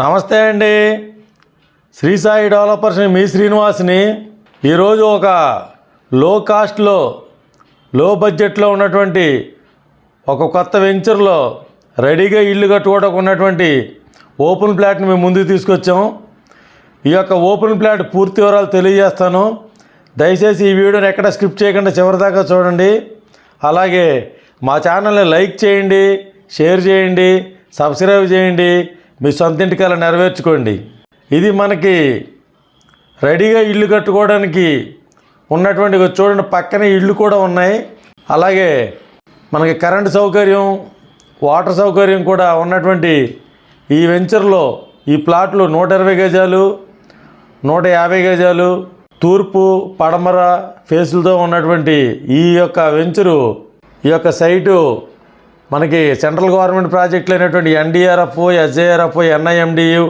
నమస్తే అండి. శ్రీ సాయి డెవలపర్స్ మీ శ్రీనివాస్ని ఈరోజు ఒక లో కాస్ట్లో లో బడ్జెట్లో ఉన్నటువంటి ఒక కొత్త వెంచర్లో రెడీగా ఇల్లు కట్టుకోవడానికి ఉన్నటువంటి ఓపెన్ ప్లాట్ని మేము ముందుకు తీసుకొచ్చాం ఈ యొక్క ఓపెన్ ప్లాట్ పూర్తి వివరాలు తెలియజేస్తాను. దయచేసి ఈ వీడియోని ఎక్కడ స్కిప్ చేయకుండా చివరిదాకా చూడండి. అలాగే మా ఛానల్ని లైక్ చేయండి షేర్ చేయండి సబ్స్క్రైబ్ చేయండి మీ సొంత ఇంటికల్లా నెరవేర్చుకోండి. ఇది మనకి రెడీగా ఇల్లు కట్టుకోవడానికి ఉన్నటువంటి చూడండి పక్కనే ఇళ్ళు కూడా ఉన్నాయి. అలాగే మనకి కరెంటు సౌకర్యం వాటర్ సౌకర్యం కూడా ఉన్నటువంటి ఈ వెంచర్లో ఈ ప్లాట్లు నూట ఇరవై గజాలు నూట యాభై గజాలు తూర్పు పడమర ఫేసులతో ఉన్నటువంటి ఈ యొక్క వెంచరు ఈ యొక్క సైటు మనకి సెంట్రల్ గవర్నమెంట్ ప్రాజెక్టులు అయినటువంటి NDRF SARF ఎన్ఐఎండియు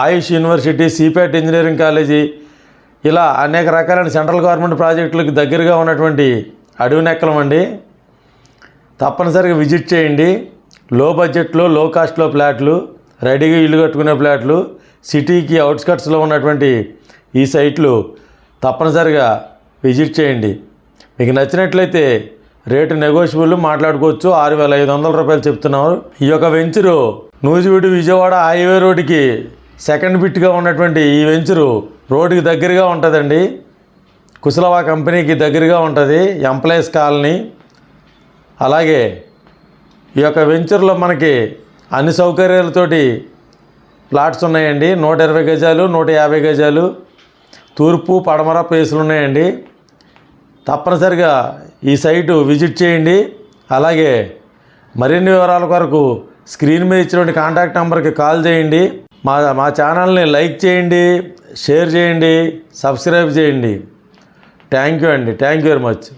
AYUSH university CIPET engineering college ఇలా అనేక రకాలైన సెంట్రల్ గవర్నమెంట్ ప్రాజెక్టులకు దగ్గరగా ఉన్నటువంటి అడవి నెక్కలం అండి. తప్పనిసరిగా విజిట్ చేయండి. లో బడ్జెట్లో లో కాస్ట్లో ఫ్లాట్లు రెడీగా ఇల్లు కట్టుకునే ఫ్లాట్లు సిటీకి అవుట్స్కట్స్లో ఉన్నటువంటి ఈ సైట్లు తప్పనిసరిగా విజిట్ చేయండి. మీకు నచ్చినట్లయితే రేటు నెగోషియబుల్ మాట్లాడుకోవచ్చు. ఆరు వేల ఐదు వందల రూపాయలు చెప్తున్నారు. ఈ యొక్క వెంచరు నూజివీడు విజయవాడ హైవే రోడ్డుకి సెకండ్ బిట్గా ఉన్నటువంటి ఈ వెంచరు రోడ్డుకి దగ్గరగా ఉంటుందండి. కుశలవా కంపెనీకి దగ్గరగా ఉంటుంది. Employees colony. అలాగే ఈ యొక్క వెంచర్లో మనకి అన్ని సౌకర్యాలతోటి ప్లాట్స్ ఉన్నాయండి. నూట ఇరవై గజాలు నూట యాభై గజాలు. తూర్పు పడమర ప్లేసులు ఉన్నాయండి. తప్పనిసరిగా ఈ సైటు విజిట్ చేయండి. అలాగే మరిన్ని వివరాల కొరకు స్క్రీన్ మీద ఇచ్చినటువంటి కాంటాక్ట్ నెంబర్కి కాల్ చేయండి. మా మా ఛానల్ని లైక్ చేయండి షేర్ చేయండి సబ్స్క్రైబ్ చేయండి. థ్యాంక్ యూ అండి. Thank you very much.